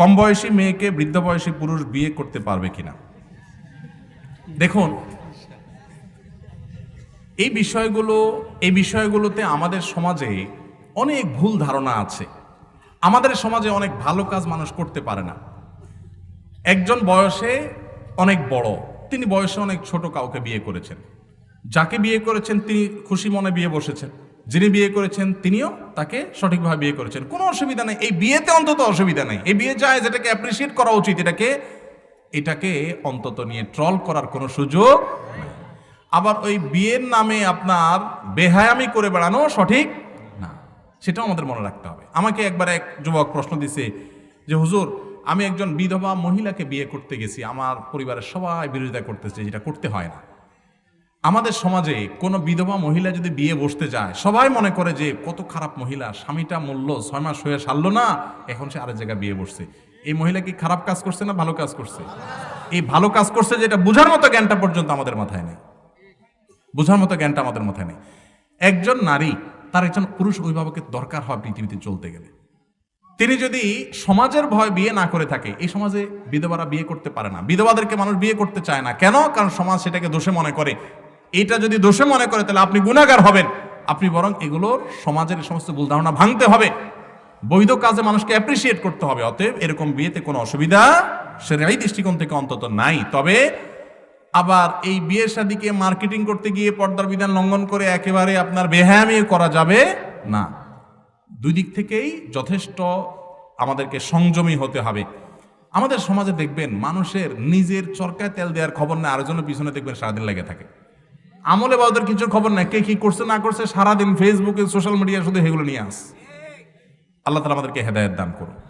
কম বয়সী মেয়েকে বৃদ্ধ বয়সী পুরুষ বিয়ে করতে পারবে কিনা? দেখুন, এই বিষয়গুলো, এই বিষয়গুলোতে আমাদের সমাজে অনেক ভুল ধারণা আছে। আমাদের সমাজে অনেক ভালো কাজ মানুষ করতে পারে না। একজন বয়সে অনেক বড়, তিনি বয়সে অনেক ছোট কাউকে বিয়ে করেছেন। যাকে বিয়ে করেছেন, তিনি খুশি মনে বিয়ে বসেছেন। যিনি বিয়ে করেছেন, তিনিও তাকে সঠিকভাবে বিয়ে করেছেন। কোনো অসুবিধা নেই। এই বিয়েতে অন্তত অসুবিধা নেই। এই বিয়ে যায়, যেটাকে অ্যাপ্রিসিয়েট করা উচিত, এটাকে এটাকে অন্তত নিয়ে ট্রল করার কোনো সুযোগ। আবার ওই বিয়ের নামে আপনার বেহায়ামি করে বেড়ানো সঠিক না। সেটাও আমাদের মনে রাখতে হবে। আমাকে একবার এক যুবক প্রশ্ন দিছে যে, হুজুর, আমি একজন বিধবা মহিলাকে বিয়ে করতে গেছি। আমার পরিবারের সবাই বিরোধিতা করতেছে, যেটা করতে হয় না। আমাদের সমাজে কোনো বিধবা মহিলা যদি বিয়ে বসতে যায়, সবাই মনে করে যে কত খারাপ মহিলা, স্বামীটা মূল্য ছয় মাস হয়ে সারলো না, এখন সে আরেক জায়গায় বিয়ে বসছে। এই মহিলা কি খারাপ কাজ করছে না ভালো কাজ করছে? এই ভালো কাজ করছে যেটা বোঝার মতো জ্ঞানটা পর্যন্ত আমাদের মাথায় নেই। বোঝার মতো জ্ঞানটা আমাদের মাথায় নেই। একজন নারী, তার একজন পুরুষ অভিভাবকের দরকার হয় পৃথিবীতে চলতে গেলে। তিনি যদি সমাজের ভয় বিয়ে না করে থাকে, এই সমাজে বিধবারা বিয়ে করতে পারে না। বিধবাদেরকে মানুষ বিয়ে করতে চায় না। কেন? কারণ সমাজ সেটাকে দোষে মনে করে। এটা যদি দোষে মনে করে, তাহলে আপনি গুণাগার হবেন। আপনি বরং এগুলোর সমাজের এই সমস্ত ভুল ধারণা ভাঙতে হবে। বৈধ কাজে মানুষকে অ্যাপ্রিসিয়েট করতে হবে। অতএব এরকম বিয়েতে কোনো অসুবিধা সেটাই দৃষ্টিকোণ থেকে অন্তত নাই। তবে আবার এই বিয়ের শাদিকে মার্কেটিং করতে গিয়ে পর্দার বিধান লঙ্ঘন করে একেবারে আপনার বেহায়ামি করা যাবে না। দুই দিক থেকেই যথেষ্ট আমাদেরকে সংযমী হতে হবে। আমাদের সমাজে দেখবেন মানুষের নিজের চরকায় তেল দেওয়ার খবর নেই আরেকজনের পিছনে দেখবেন সারাদিন লেগে থাকে। আমলে বা ওদের কিছু খবর নাই, কে কি করছে না করছে সারাদিন ফেসবুকে সোশ্যাল মিডিয়া শুধু এগুলো নিয়ে আস। আল্লাহ তালা আমাদেরকে হেদায়ত দান করুন